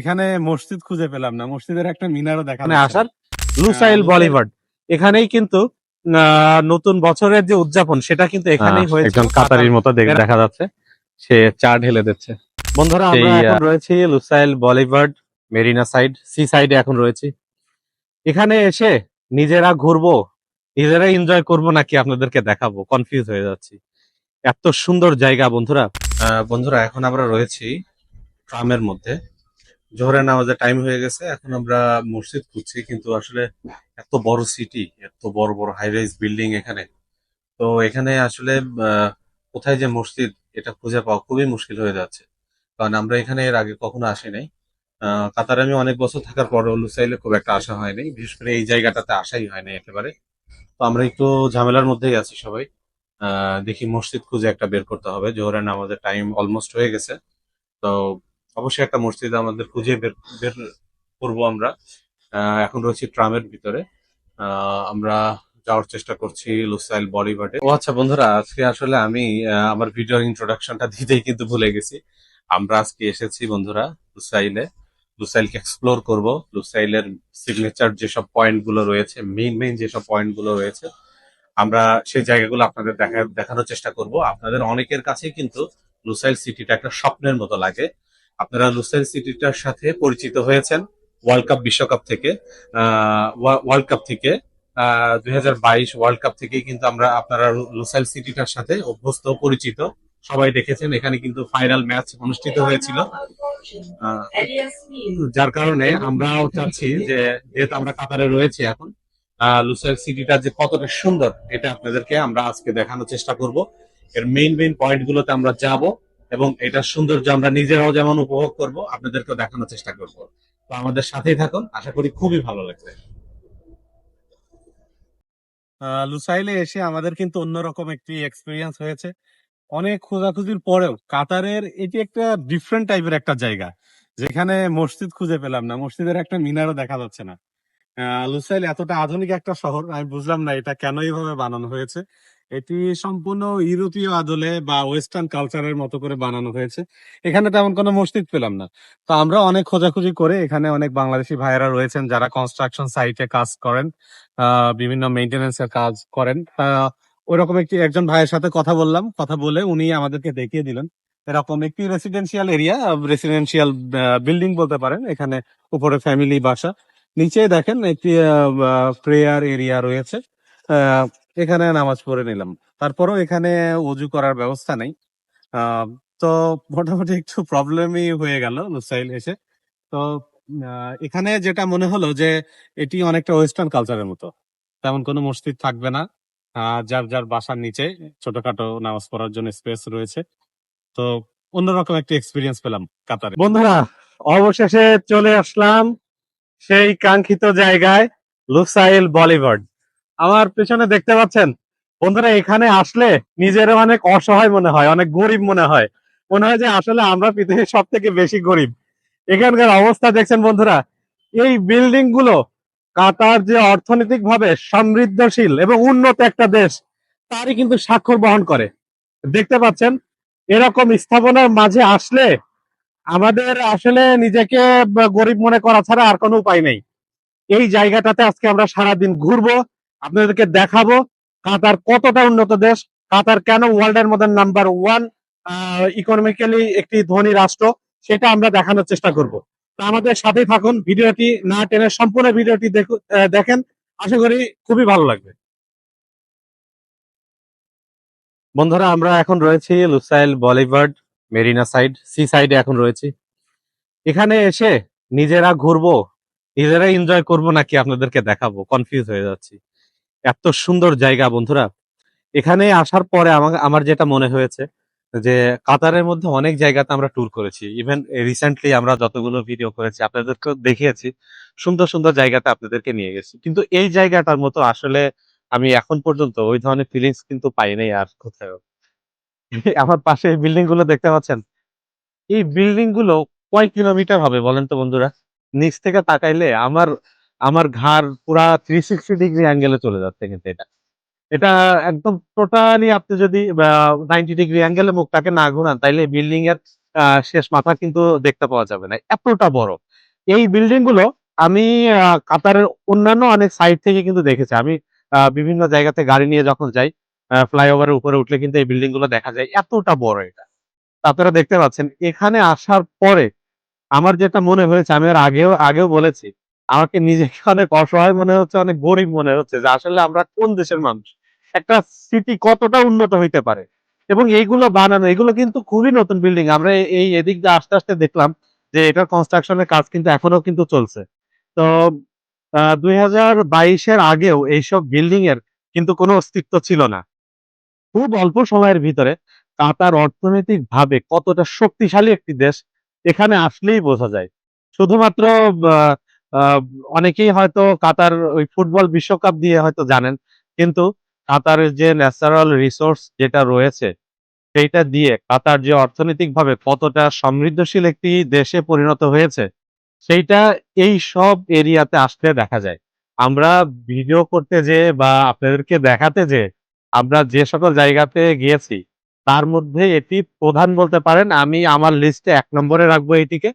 এখানে মসজিদ খুঁজে পেলাম না। মসজিদের একটা মিনারও দেখা আসার। লুসাইল লুসাইল- বলিভার্ড এখানেই কিন্তু নতুন বছরের যে উদযাপন সেটা কিন্তু এখানেই হয়েছে। একজন কাতারির মতো দেখ- দেখা যাচ্ছে। সে চা ঢেলে দিচ্ছে। বন্ধুরা আমরা এখন রয়েছি Lusail Boulevard Marina side sea সাইডে এখন রয়েছি। এখানে এসে নিজেরা ঘুরবো নিজেরা এনজয় করব নাকি আপনাদেরকে দেখাবো? কনফিউজ হয়ে যাচ্ছি। এত সুন্দর জায়গা বন্ধুরা। আহ, বন্ধুরা এখন আমরা রয়েছি ট্রামের মধ্যে। জোহরের নামাজের টাইম হয়ে গেছে, এখন আমরা মসজিদ খুঁজছি, কিন্তু আসলে এত বড় সিটি এত বড় বড় হাই রাইজ বিল্ডিং এখানে। তো এখানে আসলে কোথায় যে মসজিদ, এটা খুঁজে পাওয়া খুবই মুশকিল হয়ে যাচ্ছে। কারণ আমরা এখানে এর আগে কখনো আসি নাই। কাতারে আমি অনেক বছর থাকার পর লুসাইলে খুব একটা আসা হয়নি বিশেষ করে এই জায়গাটাতে আসাই হয় না একেবারে। তো আমরা একটু ঝামেলার মধ্যেই আছি সবাই। দেখি মসজিদ খুঁজে একটা বের করতে হবে। জোহরের নামাজের টাইম অলমোস্ট হয়ে গেছে। তো অবশ্যই একটা মসজিদ আমাদের খুঁজে বের বের করব আমরা। এখন রয়েছি ট্রামের ভিতরে। আমরা যাওয়ার চেষ্টা করছি লুসাইল বলিভার্ডে ও আচ্ছা বন্ধুরা, আজকে আসলে আমি আমার ভিডিওর ইন্ট্রোডাকশনটা দিতেই কিন্তু ভুলে গেছি। আমরা আজকে এসেছি বন্ধুরা লুসাইলে। লুসাইলকে এক্সপ্লোর করব। লুসাইলের সিগনেচার যেসব পয়েন্টগুলো রয়েছে মেইন মেইন যেসব পয়েন্টগুলো রয়েছে, আমরা সেই জায়গাগুলো আপনাদের দেখা, দেখানোর চেষ্টা করব। আপনাদের অনেকের কাছেই কিন্তু লুসাইল সিটিটা একটা স্বপ্নের মতো লাগে। আপনারা লুসাইল সিটিটার সাথে পরিচিত হয়েছেন ওয়ার্ল্ড কাপ বিশ্বকাপ থেকে ওয়ার্ল্ড কাপ থেকে দুই হাজার বাইশ ওয়ার্ল্ড কাপ থেকেই কিন্তু আমরা আপনারা লুসাইল সিটিটার সাথে অভ্যস্ত, পরিচিত, সবাই দেখেছেন। এখানে কিন্তু ফাইনাল ম্যাচ অনুষ্ঠিত হয়েছিল। যার কারণে আমরাও চাচ্ছি যে, যেহেতু আমরা কাতারে রয়েছি এখন লুসাইল সিটিটা যে কতটা সুন্দর, এটা আপনাদেরকে আমরা আজকে দেখানোর চেষ্টা করব। এর মেইন মেইন পয়েন্ট গুলোতে আমরা যাব। এবং এটার সৌন্দর্য আমরা নিজেরাও যেমন উপভোগ করব, আপনাদেরকেও দেখানোর চেষ্টা করব। তো আমাদের সাথেই থাকুন, আশা করি খুবই ভালো লাগবে লুসাইলে এসে আমাদের কিন্তু অন্যরকম একটি এক্সপিরিয়েন্স হয়েছে। অনেক খোঁজাখুঁজির পরেও কাতারের এটি একটা ডিফারেন্ট টাইপের একটা জায়গা। যেখানে মসজিদ খুঁজে পেলাম না, মসজিদের একটা মিনারও দেখা যাচ্ছে না। লুসাইল এতটা আধুনিক একটা শহর, আমি বুঝলাম না এটা কেন এইভাবে বানানো হয়েছে। এটি সম্পূর্ণ ইউরোপীয় আদলে বা ওয়েস্টার্ন কালচারের মতো করে বানানো হয়েছে। এখানে তেমন কোনো মসজিদ পেলাম না। তো আমরা অনেক খোঁজাখুঁজি করে এখানে অনেক বাংলাদেশি ভাইয়েরা রয়েছেন যারা কনস্ট্রাকশন সাইটে কাজ করেন বিভিন্ন মেইনটেনেন্স এর কাজ করেন। ওইরকম একটি একজন ভাইয়ের সাথে কথা বললাম। কথা বলে উনি আমাদেরকে দেখিয়ে দিলেন। এরকম একটি রেসিডেন্সিয়াল এরিয়া রেসিডেন্সিয়াল বিল্ডিং বলতে পারেন। এখানে উপরে ফ্যামিলি বাসা। নিচে দেখেন একটি প্রেয়ার এরিয়া রয়েছে। এখানে নামাজ পড়ে নিলাম। তারপরও এখানে অজু করার ব্যবস্থা নেই। তো মোটামুটি একটু প্রবলেমই হয়ে গেল লুসাইল এসে। তো এখানে যেটা মনে হলো যে, এটি অনেকটা ওয়েস্টার্ন কালচারের মতো। তেমন কোনো মসজিদ থাকবে না। যার যার বাসার নিচে ছোটখাটো নামাজ পড়ার জন্য স্পেস রয়েছে। তো অন্যরকম একটা এক্সপিরিয়েন্স পেলাম কাতারে। বন্ধুরা, অবশেষে চলে আসলাম সেই কাঙ্ক্ষিত জায়গায় লুসাইল বলিভার্ড। আমার পেছনে দেখতে পাচ্ছেন? বন্ধুরা, এখানে আসলে নিজের অনেক অসহায় মনে হয়, অনেক গরিব মনে হয়। মনে হয় যে আসলে আমরা পৃথিবীর সব থেকে বেশি গরিব। এখানকার অবস্থা দেখছেন বন্ধুরা, এই বিল্ডিংগুলো কাতার যে অর্থনৈতিক ভাবে সমৃদ্ধশীল এবং উন্নত একটা দেশ, তারই কিন্তু স্বাক্ষর বহন করে। দেখতে পাচ্ছেন, এরকম স্থাপনার মাঝে আসলে আমাদের আসলে নিজেকে গরিব মনে করা ছাড়া আর কোনো উপায় নেই। এই জায়গাটাতে আজকে আমরা সারাদিন ঘুরবো। আপনাদেরকে দেখাবো কাতার কতটা উন্নত দেশ, কাতার কেন ওয়ার্ল্ডের মধ্যে নাম্বার ওয়ান ইকোনমিক্যালি একটি ধনী রাষ্ট্র, সেটা আমরা দেখানোর চেষ্টা করব। তো আমাদের সাথেই থাকুন, ভিডিওটি না টেনে সম্পূর্ণ ভিডিওটি দেখেন, আশা করি খুবই ভালো লাগবে। বন্ধুরা, আমরা এখন রয়েছি Lusail, Boulevard, Marina side, sea সাইডে এখন রয়েছি। এখানে এসে নিজেরা ঘুরবো নিজেরা এনজয় করব নাকি আপনাদেরকে দেখাবো? কনফিউজ হয়ে যাচ্ছি। এত সুন্দর জায়গা বন্ধুরা। এখানে আসার পরে আমার যেটা মনে হয়েছে যে কাতারের মধ্যে অনেক জায়গাতে আমরা ট্যুর করেছি। ইভেন রিসেন্টলি আমরা যতগুলো ভিডিও করেছি আপনাদেরকে দেখিয়েছি, সুন্দর সুন্দর জায়গাতে আপনাদেরকে নিয়ে গেছি। কিন্তু এই জায়গাটার মতো আসলে আমি এখন পর্যন্ত ওই ধরনের ফিলিংস কিন্তু পাই নাই আর কোথাও আমার পাশে বিল্ডিংগুলো দেখতে পাচ্ছেন? এই বিল্ডিংগুলো কয় কিলোমিটার হবে বলেন তো বন্ধুরা? নিচ থেকে তাকাইলে আমার আমার ঘাড় পুরা থ্রি সিক্সটি ডিগ্রি অ্যাঙ্গেলে চলে যাচ্ছে কিন্তু এটা। এটা একদম টোটালি আপনি যদি নাইনটি ডিগ্রি অ্যাঙ্গেলে মুখটাকে না ঘুরান, তাইলে বিল্ডিং এর শেষ মাথা কিন্তু দেখতে পাওয়া যাবে না। এতটা বড়। এই বিল্ডিংগুলো আমি কাতারের অন্যান্য অনেক সাইড থেকে কিন্তু দেখেছি। আমি বিভিন্ন জায়গাতে গাড়ি নিয়ে যখন যাই ফ্লাইওভারের উপরে উঠলে কিন্তু এই বিল্ডিংগুলো দেখা যায়। এতটা বড় এটা। আপনারা দেখতে পাচ্ছেন, এখানে আসার পরে আমার যেটা মনে হয়েছে, আমি আর আগেও আগেও বলেছি আমাকে নিজেকে অনেক অসহায় মনে হচ্ছে, অনেক গরিব মনে হচ্ছে যে আসলে আমরা কোন দেশের মানুষ? একটা সিটি কতটা উন্নত হইতে পারে? এবং এইগুলো বানানো, এগুলো কিন্তু খুবই নতুন বিল্ডিং আমরা এই- এদিক দিয়ে আস্তে আস্তে দেখলাম যে এটার কনস্ট্রাকশনের কাজ কিন্তু এখনও কিন্তু চলছে। তো দুই হাজার বাইশের আগেও এইসব বিল্ডিং এর কিন্তু কোনো অস্তিত্ব ছিল না। খুব অল্প সময়ের ভিতরে কাতার অর্থনৈতিক ভাবে কতটা শক্তিশালী একটি দেশ এখানে আসলেই বোঝা যায়। শুধুমাত্র অনেকেই হয়তো কাতার ওই ফুটবল বিশ্বকাপ দিয়ে হয়তো জানেন, কিন্তু কাতারের যে ন্যাচারাল রিসোর্স যেটা রয়েছে, সেইটা দিয়ে কাতার যে অর্থনৈতিক ভাবে কতটা সমৃদ্ধশীল একটি দেশে পরিণত হয়েছে, সেইটা এই সব এরিয়াতে আসলে দেখা যায়। আমরা ভিডিও করতে যে বা আপনাদেরকে দেখাতে যে আমরা যে সকল জায়গাতে গিয়েছি, তার মধ্যে এটি প্রধান বলতে পারেন, আমি আমার লিস্টে এক নম্বরে রাখব এটিকে।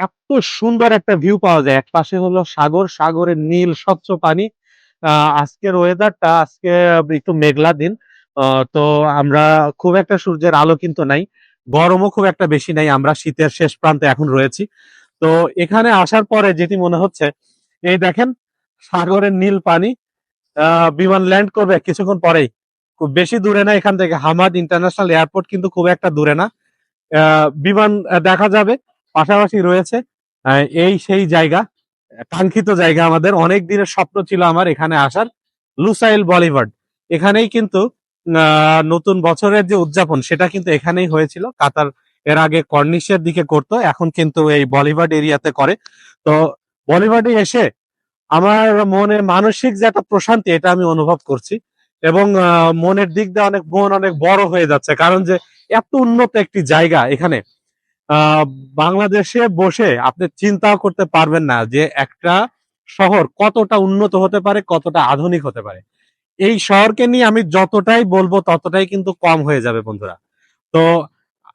এত সুন্দর একটা ভিউ পাওয়া যায়। এক পাশে হলো সাগর, সাগরের নীল, স্বচ্ছ পানি। আজকের ওয়েদারটা আজকে একটু মেঘলা দিন। তো আমরা খুব একটা সূর্যের আলো কিন্তু নাই। গরমও খুব একটা বেশি নাই। আমরা শীতের শেষ প্রান্তে এখন রয়েছি। তো এখানে আসার পরে যেটি মনে হচ্ছে, এই দেখেন সাগরের নীল পানি বিমান ল্যান্ড করবে কিছুক্ষণ পরেই। খুব বেশি দূরে না এখান থেকে। হামাদ ইন্টারন্যাশনাল এয়ারপোর্ট কিন্তু খুব একটা দূরে না। বিমান দেখা যাবে। পাশাপাশি রয়েছে এই সেই জায়গা, কাঙ্ক্ষিত জায়গা আমাদের। অনেক দিনের স্বপ্ন ছিল আমার এখানে আসার লুসাইল বলিভার্ড এখানেই কিন্তু নতুন বছরের যে উদযাপন, সেটা কিন্তু এখানেই হয়েছিল। কাতার এর আগে কর্নিশের দিকে করতো, এখন কিন্তু এই বলিভার্ড এরিয়াতে করে। তো বলিভার্ডে এসে আমার মনে মানসিক যে একটা প্রশান্তি, এটা আমি অনুভব করছি। এবং মনের দিক দিয়ে অনেক মন অনেক বড় হয়ে যাচ্ছে। কারণ যে, এত উন্নত একটি জায়গা এখানে। বাংলাদেশে বসে আপনি চিন্তাও করতে পারবেন না যে একটা শহর কতটা উন্নত হতে পারে, কতটা আধুনিক হতে পারে। এই শহরকে নিয়ে আমি যতটাই বলব ততটাই কিন্তু কম হয়ে যাবে বন্ধুরা। তো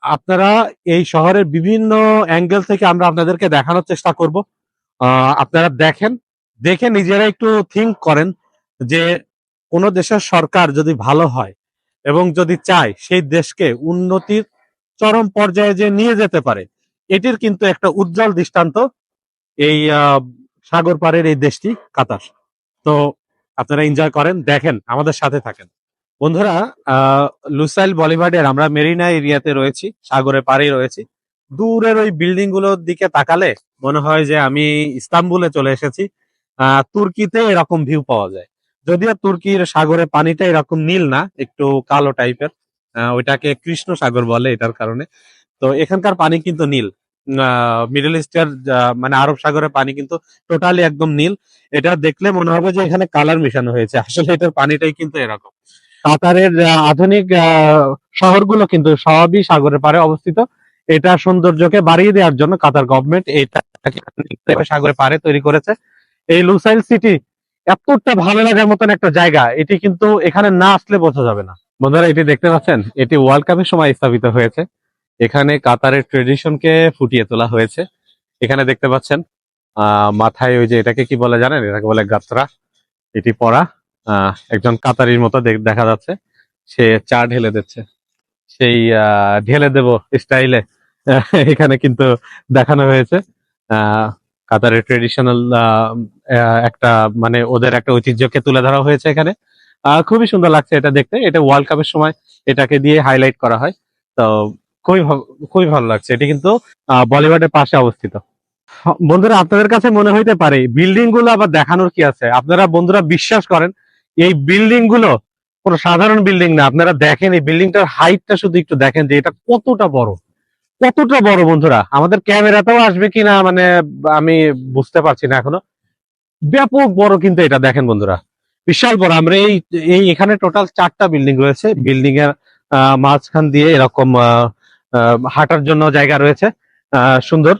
আপনারা এই শহরের বিভিন্ন অ্যাঙ্গেল থেকে আমরা আপনাদেরকে দেখানোর চেষ্টা করব। আপনারা দেখেন, দেখে নিজেরা একটু থিঙ্ক করেন যে কোন দেশের সরকার যদি ভালো হয় এবং যদি চায় সেই দেশকে উন্নতির চরম পর্যায়ে যে নিয়ে যেতে পারে, এটির কিন্তু একটা উজ্জ্বল দৃষ্টান্ত এই সাগর পাড়ের এই দেশটি, কাতার। তো আপনারা এনজয় করেন, দেখেন, আমাদের সাথে থাকেন। বন্ধুরা লুসাইল বলিভার্ডের আমরা মেরিনা এরিয়াতে রয়েছি, সাগরের পাড়েই রয়েছি। দূরের ওই বিল্ডিংগুলোর দিকে তাকালে মনে হয় যে আমি ইস্তাম্বুলে চলে এসেছি। তুর্কিতে এরকম ভিউ পাওয়া যায়। যদিও তুর্কির সাগরের পানিটা এরকম নীল না, একটু কালো টাইপের ওইটাকে কৃষ্ণ সাগর বলে এটার কারণে। তো এখানকার পানি কিন্তু নীল। মিডল ইস্টের মানে আরব সাগরের পানি কিন্তু টোটালি একদম নীল। এটা দেখলে মনে হবে যে এখানে কালার মেশানো হয়েছে। আসলে এটার পানিটাই কিন্তু এরকম। কাতারের আধুনিক শহরগুলো কিন্তু সবই সাগরের পাড়ে অবস্থিত। এটা সৌন্দর্যকে বাড়িয়ে দেওয়ার জন্য কাতার গভর্নমেন্ট এটা সাগরের পাড়ে তৈরি করেছে। এই লুসাইল সিটি এতটা ভালো লাগার মতন একটা জায়গা, এটি কিন্তু এখানে না আসলে বোঝা যাবে না। বন্ধুরা, এটি দেখতে পাচ্ছেন? এটি ওয়ার্ল্ড কাপের সময় স্থাপিত হয়েছে। এখানে কাতারের ট্রেডিশনকে ফুটিয়ে তোলা হয়েছে। এখানে দেখতে পাচ্ছেন মাথায় ওই যে এটাকে কি বলে জানেন? এটাকে বলে গাত্রা। এটি পরা একজন কাতারির মতো দেখ- যাচ্ছে। সে চা ঢেলে দিচ্ছে। সেই ঢেলে দেব স্টাইলে এখানে কিন্তু দেখানো হয়েছে। কাতারের ট্রেডিশনাল একটা মানে ওদের একটা ঐতিহ্যকে তুলে ধরা হয়েছে এখানে। খুবই সুন্দর লাগছে এটা দেখতে। এটা ওয়ার্ল্ড কাপের সময় এটাকে দিয়ে হাইলাইট করা হয়। তো খুবই খুবই ভালো লাগছে। এটি কিন্তু বলিউডের পাশে অবস্থিত। বন্ধুরা, আপনাদের কাছে মনে হইতে পারে বিল্ডিংগুলো আবার দেখানোর কি আছে? আপনারা বন্ধুরা বিশ্বাস করেন, এই বিল্ডিংগুলো কোনো সাধারণ বিল্ডিং না। আপনারা দেখেন, এই বিল্ডিংটার হাইটটা শুধু একটু দেখেন যে এটা কতটা বড়। কতটা বড় বন্ধুরা? আমাদের ক্যামেরাতেও আসবে কিনা মানে আমি বুঝতে পারছি না এখনও। ব্যাপক বড় কিন্তু এটা দেখেন বন্ধুরা। বিশাল বড়। আমরা এই এই এখানে টোটাল চারটা বিল্ডিং রয়েছে। বিল্ডিং এর মাঝখান দিয়ে এরকম হাঁটার জন্য জায়গা রয়েছে। সুন্দর।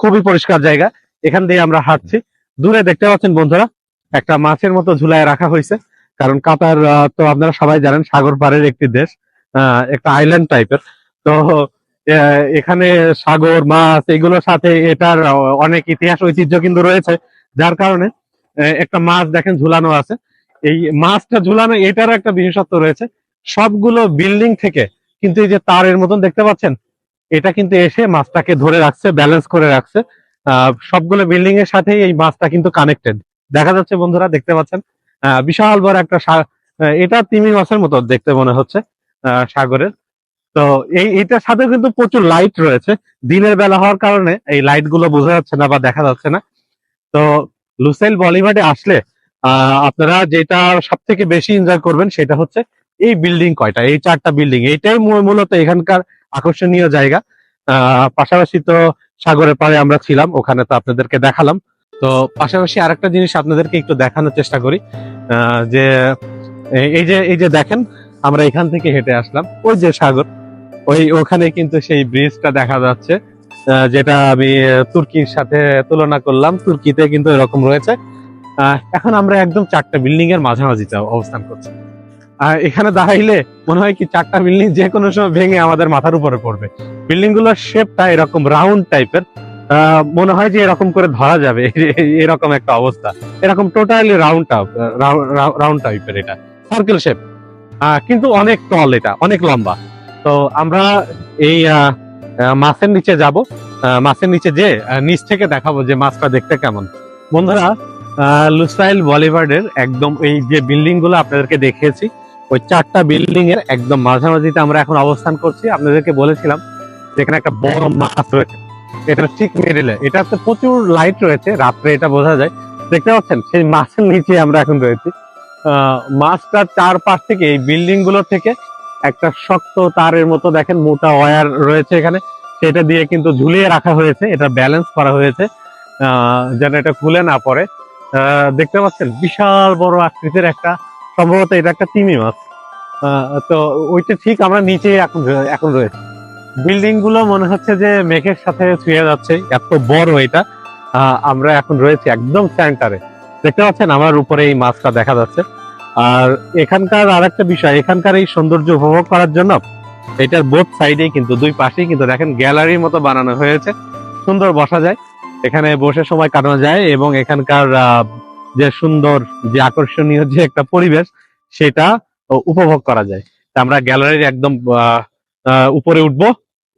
খুবই পরিষ্কার জায়গা। এখান দিয়ে আমরা হাঁটছি। দূরে দেখতে পাচ্ছেন বন্ধুরা, একটা মাছের মতো ঝুলায় রাখা হয়েছে। কারণ কাতার তো আপনারা সবাই জানেন, সাগর পাড়ের একটি দেশ। একটা আইল্যান্ড টাইপের তো এখানে সাগর, মাছ, এগুলোর সাথে এটার অনেক ইতিহাস ঐতিহ্য কিন্তু রয়েছে। যার কারণে একটা মাছ দেখেন ঝুলানো আছে। এই মাছটা ঝুলানো এটার একটা বিশেষত্ব রয়েছে। সবগুলো বিল্ডিং থেকে কিন্তু এই যে তারের মতন দেখতে পাচ্ছেন, এটা কিন্তু এসে মাছটাকে ধরে রাখছে ব্যালেন্স করে রাখছে। সবগুলো বিল্ডিং এর সাথেই এই মাছটা কিন্তু কানেক্টেড দেখা যাচ্ছে বন্ধুরা, দেখতে পাচ্ছেন? বিশাল বড় একটা এটা তিমি মাছের মতো দেখতে মনে হচ্ছে সাগরের। তো এই, এটার সাথে কিন্তু প্রচুর লাইট রয়েছে। দিনের বেলা হওয়ার কারণে এই লাইটগুলো বোঝা যাচ্ছে না বা দেখা যাচ্ছে না। তো লুসেল বলিভার্ডে আসলে আপনারা যেটা সব থেকে বেশি এনজয় করবেন সেটা হচ্ছে এই বিল্ডিং কয়টা, এই চারটা বিল্ডিং এইটাই মূলত এখানকার আকর্ষণীয় জায়গা। পাশাপাশি তো সাগরের পাড়ে আমরা ছিলাম, ওখানে তো আপনাদেরকে দেখালাম। তো পাশাপাশি আরেকটা জিনিস আপনাদেরকে একটু দেখানোর চেষ্টা করি যে এই- যে, এই যে দেখেন, আমরা এখান থেকে হেঁটে আসলাম, ওই যে সাগর, ওই ওখানে কিন্তু সেই ব্রিজটা দেখা যাচ্ছে। যেটা আমি তুর্কির সাথে তুলনা করলাম, তুর্কিতে কিন্তু এরকম রয়েছে। এখন আমরা একদম চারটা বিল্ডিং এর মাঝামাঝিতে অবস্থান করছি। আর এখানে দাঁড়াইলে মনে হয় কি চারটা বিল্ডিং যে কোনো সময় ভেঙে আমাদের মাথার উপরে পড়বে। বিল্ডিংগুলোর শেপটা এরকম রাউন্ড টাইপের মনে হয় যে এরকম করে ধরা যাবে। এরকম একটা অবস্থা। এরকম টোটালি রাউন্ড রাউন্ড টাইপের এটা। সার্কেল শেপ কিন্তু অনেক টল এটা, অনেক লম্বা। তো আমরা এই মাছের নিচে যাব। মাছের নিচে যে নিচ থেকে দেখাবো যে মাছটা দেখতে কেমন। বন্ধুরা লুসাইল বলিভার্ডের একদম এই যে বিল্ডিংগুলো আপনাদেরকে দেখিয়েছি, ওই চারটা বিল্ডিং এর একদম মাঝামাঝিতে আমরা এখন অবস্থান করছি। আপনাদেরকে বলেছিলাম যেখানে একটা বড় মাছ রয়েছে। এটা ঠিক মিডিলে এটাতে প্রচুর লাইট রয়েছে। রাত্রে এটা বোঝা যায়। দেখতে পাচ্ছেন? সেই মাছের নিচে আমরা এখন রয়েছি। মাছটার চারপাশ থেকে এই বিল্ডিংগুলো থেকে একটা শক্ত তারের মতো দেখেন, মোটা ওয়্যার রয়েছে এখানে। সেটা দিয়ে কিন্তু ঝুলিয়ে রাখা হয়েছে। এটা ব্যালেন্স করা হয়েছে। যেন এটা খুলে না পড়ে। দেখতে পাচ্ছেন? বিশাল বড় আকৃতির একটা, সম্ভবত এটা একটা তিমি মাছ। তো ওইটা ঠিক আমরা নিচে এখন এখন রয়েছে। বিল্ডিংগুলো মনে হচ্ছে যে মেঘের সাথে ছুঁয়ে যাচ্ছে। এত বড় এটা। আমরা এখন রয়েছি একদম সেন্টারে দেখতে পাচ্ছেন? আমার উপরে এই মাছটা দেখা যাচ্ছে। আর এখানকার আরেকটা বিষয়, এখানকার এই সৌন্দর্য উপভোগ করার জন্য এটার বোথ সাইডে কিন্তু, দুই পাশেই কিন্তু দেখেন গ্যালারির মতো বানানো হয়েছে। সুন্দর বসা যায়, এখানে বসে সময় কাটানো যায় এবং এখানকার যে সুন্দর, যে আকর্ষণীয় যে একটা পরিবেশ, সেটা উপভোগ করা যায়। তা আমরা গ্যালারির একদম উপরে উঠবো,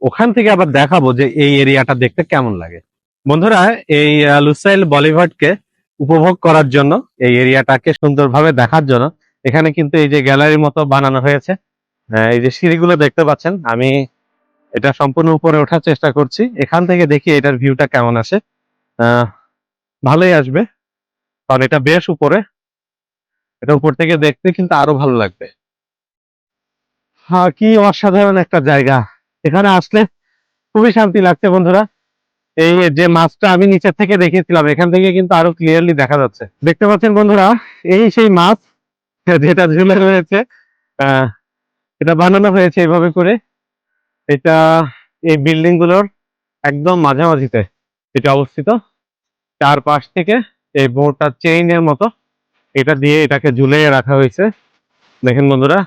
ওখান থেকে আবার দেখাবো যে এই এরিয়াটা দেখতে কেমন লাগে। বন্ধুরা, এই লুসাইল বলিভার্ডকে উপভোগ করার জন্য এই এরিয়াটাকে সুন্দরভাবে দেখার জন্য। এখানে কিন্তু এই যে গ্যালারির মতো বানানো হয়েছে। আহ, এই যে সিঁড়িগুলো দেখতে পাচ্ছেন আমি এটা সম্পূর্ণ উপরে ওঠার চেষ্টা করছি। এখান থেকে দেখি এটার ভিউটা কেমন আসে। ভালোই আসবে কারণ এটা বেশ উপরে। এটা উপর থেকে দেখতে কিন্তু আরও ভালো লাগবে। হ্যাঁ কি অসাধারণ একটা জায়গা। এখানে আসলে খুবই শান্তি লাগছে বন্ধুরা। এই যে মাছটা আমি নিচের থেকে দেখেছিলাম এখান থেকে কিন্তু আরও ক্লিয়ারলি দেখা যাচ্ছে। দেখতে পাচ্ছেন বন্ধুরা, এই সেই মাছ যেটা ঝুলে রয়েছে এটা বানানো হয়েছে এইভাবে করে। এটা এই বিল্ডিংগুলোর একদম মাঝামাঝিতে, এটা অবস্থিত। চারপাশ থেকে এই বোর্ডটা চেইনের মতো, এটা দিয়ে এটাকে ঝুলিয়ে রাখা হয়েছে। দেখেন বন্ধুরা,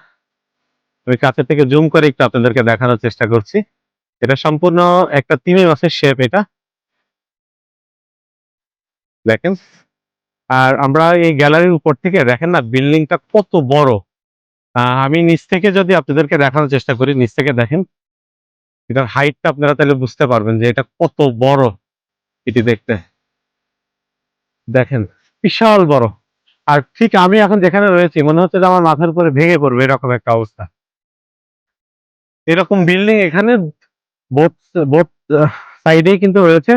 আমি কাছে থেকে জুম করে একটু আপনাদেরকে দেখানোর চেষ্টা করছি। এটা সম্পূর্ণ একটা তিমি মাছের শেপ এটা। দেখেন। আর আমরা এই গ্যালারির উপর থেকে দেখেন না, বিল্ডিংটা কত বড়। আমি নিচ থেকে যদি আপনাদেরকে দেখানোর চেষ্টা করি, নিচ থেকে দেখেন, এটার হাইটটা আপনারা তাহলে বুঝতে পারবেন যে এটা কত বড় এটি দেখতে। দেখেন, বিশাল বড়। আর ঠিক আমি এখন যেখানে রয়েছি, মনে হচ্ছে যে আমার মাথার উপরে ভেঙে পড়বে এরকম একটা অবস্থা। এরকম বিল্ডিং এখানে বোথ বোথ সাইডেই কিন্তু রয়েছে।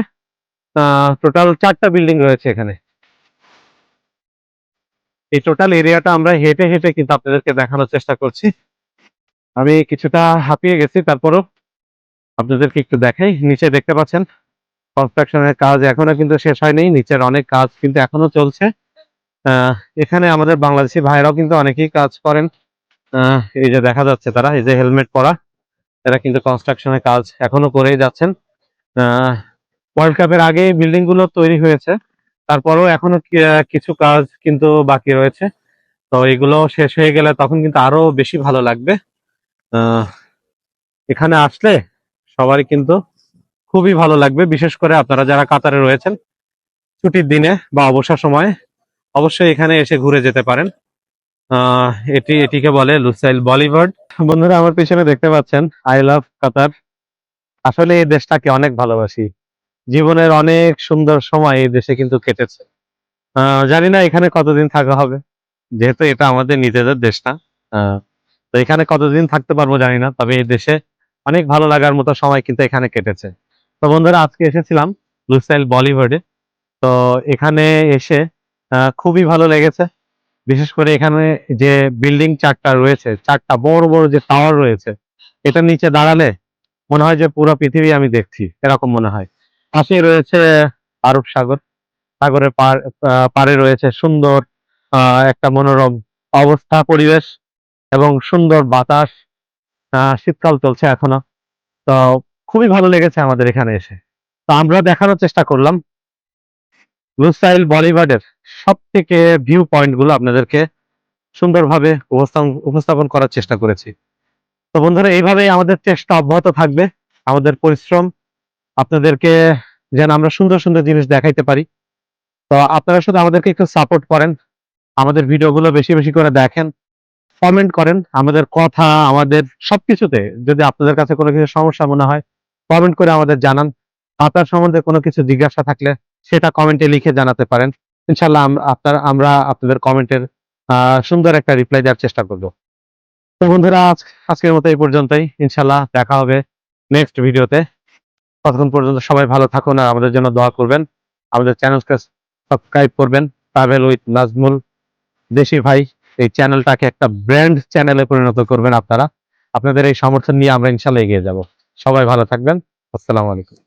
টোটাল চারটা বিল্ডিং রয়েছে এখানে। এই টোটাল এরিয়াটা আমরা হেঁটে হেঁটে কিন্তু আপনাদেরকে দেখানোর চেষ্টা করছি। আমি কিছুটা হাঁপিয়ে গেছি, তারপরও আপনাদেরকে একটু দেখাই। নিচে দেখতে পাচ্ছেন কনস্ট্রাকশনের কাজ এখনও কিন্তু শেষ হয়নি। নিচের অনেক কাজ কিন্তু এখনও চলছে। এখানে আমাদের বাংলাদেশি ভাইরাও কিন্তু অনেকেই কাজ করেন। এই যে দেখা যাচ্ছে তারা, এই যে হেলমেট পরা, এরা কিন্তু কনস্ট্রাকশনের কাজ এখনও করেই যাচ্ছেন। ওয়ার্ল্ড কাপের আগে বিল্ডিংগুলো তৈরি হয়েছে। তারপরেও এখনও কিছু কাজ কিন্তু বাকি রয়েছে। তো এগুলো শেষ হয়ে গেলে তখন কিন্তু আরও বেশি ভালো লাগবে। এখানে আসলে সবারই কিন্তু খুবই ভালো লাগবে। বিশেষ করে আপনারা যারা কাতারে রয়েছেন, ছুটির দিনে বা অবসর সময়ে অবশ্যই এখানে এসে ঘুরে যেতে পারেন। এটি, এটিকে বলে লুসাইল বলিভার্ড বন্ধুরা, আমার পিছনে দেখতে পাচ্ছেন আই লাভ কাতার আসলে এই দেশটাকে অনেক ভালোবাসি। জীবনের অনেক সুন্দর সময় এই দেশে কিন্তু কেটেছে। জানি না এখানে কতদিন থাকা হবে, যেহেতু এটা আমাদের নিজেদের দেশ না। তো এখানে কতদিন থাকতে পারব জানি না, তবে এই দেশে অনেক ভালো লাগার মতো সময় কিন্তু এখানে কেটেছে। তো বন্ধুরা, আজকে এসেছিলাম লুসাইল বলিভার্ডে তো এখানে এসে খুবই ভালো লেগেছে। বিশেষ করে এখানে যে বিল্ডিং চারটা রয়েছে, চারটা বড় বড় যে টাওয়ার রয়েছে এটার নিচে দাঁড়ালে মনে হয় যে পুরো পৃথিবী আমি দেখছি, এরকম মনে হয়। পাশে রয়েছে আরব সাগর। সাগরের পার রয়েছে সুন্দর একটা মনোরম অবস্থা, পরিবেশ এবং সুন্দর বাতাস। শীতকাল চলছে এখনও। তো খুবই ভালো লেগেছে আমাদের এখানে এসে। তো আমরা দেখানোর চেষ্টা করলাম লুসাইল বলিউডের সব থেকে ভিউ পয়েন্টগুলো আপনাদেরকে সুন্দরভাবে উপস্থাপন করার চেষ্টা করেছি। তো বন্ধুরা, এইভাবেই আমাদের চেষ্টা অব্যাহত থাকবে। আমাদের পরিশ্রম আপনাদেরকে যেন আমরা সুন্দর সুন্দর জিনিস দেখাইতে পারি। তো আপনারা শুধু আমাদেরকে একটু সাপোর্ট করেন, আমাদের ভিডিওগুলো বেশি বেশি করে দেখেন কমেন্ট করেন, আমাদের কথা, আমাদের সবকিছুতে যদি আপনাদের কাছে কোনো কিছু সমস্যা মনে হয় কমেন্ট করে আমাদের জানান। আপনার সম্বন্ধে কোনো কিছু জিজ্ঞাসা থাকলে সেটা কমেন্টে লিখে জানাতে পারেন। ইনশাল্লাহ আপনার, আমরা আপনাদের কমেন্টের সুন্দর একটা রিপ্লাই দেওয়ার চেষ্টা করব। তো বন্ধুরা, আজ- আজকের মতো এই পর্যন্তই। ইনশাল্লাহ দেখা হবে নেক্সট ভিডিওতে ততক্ষণ পর্যন্ত সবাই ভালো থাকুন আর আমাদের জন্য দোয়া করবেন। আমাদের চ্যানেলকে সাবস্ক্রাইব করবেন। ট্রাভেল উইথ নাজমুল দেশি ভাই, এই চ্যানেলটাকে একটা ব্র্যান্ড চ্যানেলে পরিণত করবেন আপনারা। আপনাদের এই সমর্থন নিয়ে আমরা ইনশাল্লাহ এগিয়ে যাব। সবাই ভালো থাকবেন। আসসালামু আলাইকুম।